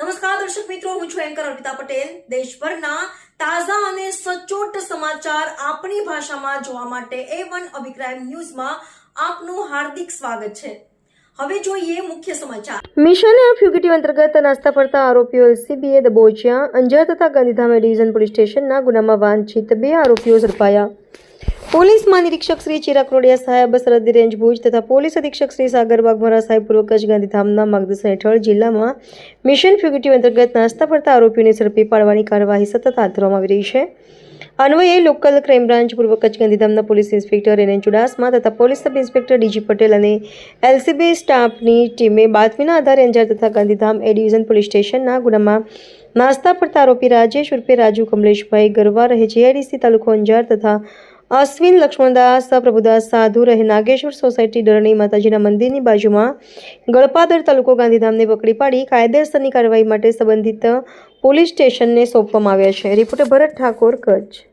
નમસ્કાર, દર્શક મિત્રો, હું છું એન્કર અર્પિતા પટેલ. દેશભરના તાજા અને સચોટ સમાચાર આપણી ભાષામાં જોવા માટે એ વન અભિપ્રાય ન્યૂઝમાં આપનું હાર્દિક સ્વાગત છે. હવે જોઈએ મુખ્ય સમાચાર. મિશન ફ્યુગેટિવ અંતર્ગત નાસ્તા પડતા આરોપીઓ એલસીબીએ દબોચ્યા. અંજાર તથા ગાંધીધામ ડિવિઝન પોલીસ સ્ટેશનના ગુનામાં વાંછિત બે આરોપીઓ ઝડપાયા. પોલીસ મહાનિરીક્ષક શ્રી ચિરાગ રોડિયા સાહેબ, સરહદી રેન્જ ભુજ તથા પોલીસ અધિક્ષક શ્રી સાગર વાઘમારા સાહેબ પૂર્વ કચ્છ ગાંધીધામના માર્ગદર્શન હેઠળ જિલ્લામાં મિશન ફ્યુગેટિવ અંતર્ગત નાસ્તા પડતા આરોપીઓને ઝડપી પાડવાની કાર્યવાહી સતત હાથ ધરવામાં આવી રહી છે. અન્વયે લોકલ ક્રાઇમ બ્રાન્ચ પૂર્વ કચ્છ ગાંધીધામના પોલીસ ઇન્સ્પેક્ટર એન ચુડાસમા તથા police sub inspector DG Patel અને એલસીબી સ્ટાફની ટીમે બાતમીના આધારે અંજાર તથા ગાંધીધામ એ ડિવિઝન પોલીસ સ્ટેશનના ગુનામાં નાસ્તા પડતા આરોપી રાજેશ ઉર્ફે રાજુ કમલેશભાઈ ગરવા રહે જીઆઈડીસી તાલુકો અંજાર તથા અશ્વિન, લક્ષ્મણદાસ, પ્રભુદાસ, સાધુ રહે નાગેશ્વર સોસાયટી ડરણી માતાજીના મંદિરની બાજુમાં ગળપાદર તાલુકો ગાંધીધામને પકડી પાડી કાયદેસરની કાર્યવાહી માટે સંબંધિત પોલીસ સ્ટેશનને સોંપવામાં આવ્યા છે. રિપોર્ટર ભરત ઠાકોર, કચ્છ.